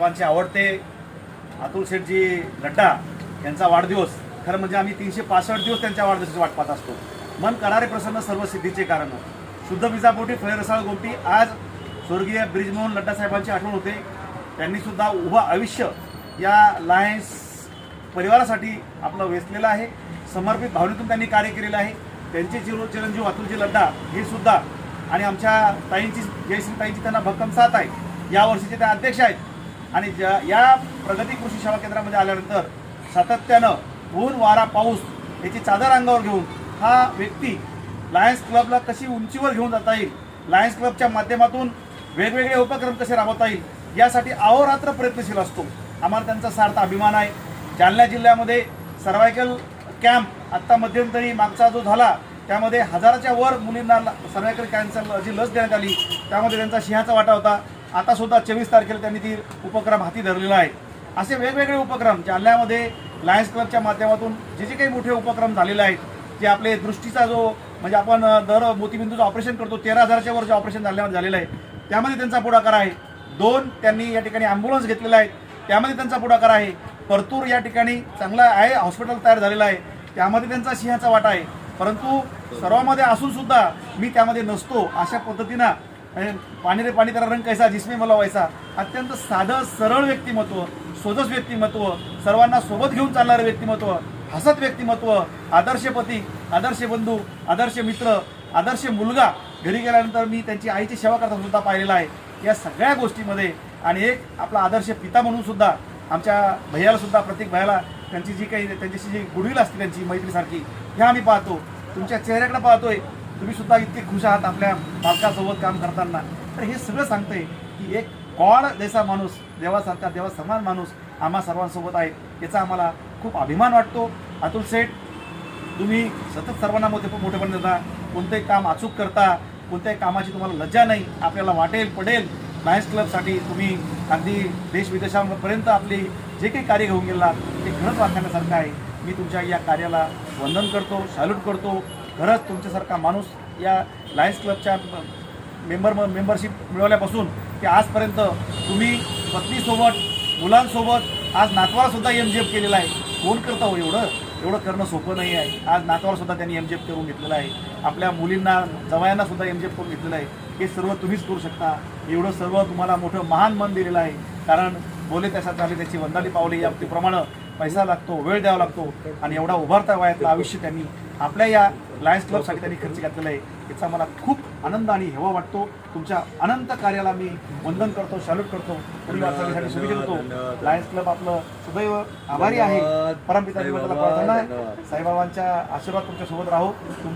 सर्वांचे आवडते अतुल शेठजी नड्डा यांचा वाढदिवस. खरं म्हणजे आम्ही तीनशे पासष्ट दिवस त्यांच्या वाढदिवसाची वाट पाहत असतो. मन करारे प्रसन्न सर्व सिद्धीचे कारण. शुद्ध विजापोटी फळरसाळ गोमटी आज स्वर्गीय ब्रिजमोहन नड्डा साहेबांची आठवण होते. त्यांनी सुद्धा उभं आयुष्य या लायन्स परिवारासाठी आपलं वेचलेलं आहे. समर्पित भावनेतून त्यांनी कार्य केलेलं आहे. त्यांचे चिरो चिरंजीव अतुलजी लड्डा हे सुद्धा आणि आमच्या ताईंची जयश्री ताईंची त्यांना भक्कम साथ आहे. या वर्षीचे त्या अध्यक्ष आहेत. आणि ज्या या प्रगती कृषी सेवा केंद्रामध्ये आल्यानंतर सातत्यानं ऊन वारा पाऊस याची चादर अंगावर घेऊन हा व्यक्ती लायन्स क्लबला कशी उंचीवर घेऊन जाता येईल? लायन्स क्लबच्या माध्यमातून वेगवेगळे उपक्रम कसे राबवता येईल? यासाठी अहोरात्र प्रयत्नशील असतो. आम्हाला त्यांचा सार्थ अभिमान आहे. जालना जिल्ह्यामध्ये सर्वायकल कॅम्प आत्ता मध्यंतरी मागचा जो झाला त्यामध्ये हजाराच्या वर मुलींना सर्वायकल कॅन्सर जी लस देण्यात आली त्यामध्ये त्यांचा सिंहाचा वाटा होता. आता सुद्धा चोवीस तारखेला त्यांनी ती उपक्रम हाती धरलेला आहे. असे वेगवेगळे उपक्रम जालन्यामध्ये लायन्स क्लबच्या माध्यमातून जे जे काही मोठे उपक्रम झालेले आहेत जे आपले दृष्टीचा जो म्हणजे आपण दर मोतीबिंदूचं ऑपरेशन करतो तेरा हजारच्या वर जे ऑपरेशन झाल्यामध्ये झालेलं आहे त्यामध्ये त्यांचा पुढाकार आहे. दोन त्यांनी या ठिकाणी ॲम्ब्युलन्स घेतलेला आहे त्यामध्ये त्यांचा पुढाकार आहे. परतूर या ठिकाणी चांगला आहे हॉस्पिटल तयार झालेलं आहे. त्यामध्ये त्यांचा सिंहाचा वाटा आहे. परंतु सर्वामध्ये असूनसुद्धा मी त्यामध्ये नसतो अशा पद्धतीनं पाणी रे पाणी तेरा रंग कैसा जिसमे मला व्हायचा अत्यंत साधं सरळ व्यक्तिमत्व सोजस व्यक्तिमत्व सर्वांना सोबत घेऊन चालणारं व्यक्तिमत्व हसत व्यक्तिमत्व आदर्श पती आदर्श बंधू आदर्श मित्र आदर्श मुलगा. घरी गेल्यानंतर मी त्यांची आईची सेवा करताना सुद्धा पाहिलेला आहे. या सगळ्या गोष्टीमध्ये आणि एक आपला आदर्श पिता म्हणून सुद्धा आमच्या भैयाला सुद्धा प्रत्येक भैयाला त्यांची जी काही त्यांच्याशी जी गुडविल असते त्यांची मैत्रीसारखी ह्या आम्ही पाहतो. तुमच्या चेहऱ्याकडे पाहतोय. तुम्ही सुद्धा इतके खुश आहात आपल्या पालकासोबत काम करताना. तर हे सगळं सांगतंय की एक गॉड जैसा माणूस देवासारखा देवा समान माणूस आम्हा सर्वांसोबत आहे याचा आम्हाला खूप अभिमान वाटतो. अतुल शेठ तुम्ही सतत सर्वांना मोठे मोठेपण देता. कोणतंही काम अचूक करता कोणत्याही कामाची तुम्हाला लज्जा नाही आपल्याला वाटेल पडेल. लायन्स क्लबसाठी तुम्ही अगदी देश विदेशांपर्यंत आपली जे काही कार्य घेऊन गेला ते खरंच वाचण्यासारखं आहे. मी तुमच्या या कार्याला वंदन करतो सॅल्यूट करतो. खरंच तुमच्यासारखा माणूस या लायन्स क्लबच्या मेंबर मेंबरशिप मिळवल्यापासून ते आजपर्यंत तुम्ही पत्नीसोबत मुलांसोबत आज नातवालासुद्धा एम जी एफ केलेला आहे. कोण करता हो एवढं? एवढं करणं सोपं नाही आहे. आज नातवालासुद्धा त्यांनी एम जी एफ करून घेतलेलं आहे. आपल्या मुलींना जवायांनासुद्धा एम जी एफ करून घेतलेलं आहे. हे सर्व तुम्हीच करू शकता. एवढं सर्व तुम्हाला मोठं महान मन दिलेलं आहे. कारण बोले त्याच्यात झाले त्याची वंदाली पावली या प्रमाणे पैसा लागतो वेळ द्यावा लागतो आणि एवढा उभारता वयातलं आयुष्य त्यांनी आपल्या या लायन्स क्लबसाठी त्यांनी खर्च घातलेला आहे. याचा मला खूप आनंद आणि हेवा वाटतो. तुमच्या अनंत कार्याला मी वंदन करतो सॅल्यूट करतो. पुढील वाटचालीसाठी शुभेच्छा देतो. लायन्स क्लब आपलं सदैव आभारी आहे. परमपिता देवताला प्रार्थना आहे. साईबाबांच्या आशीर्वाद तुमच्यासोबत राहो. तुमच्या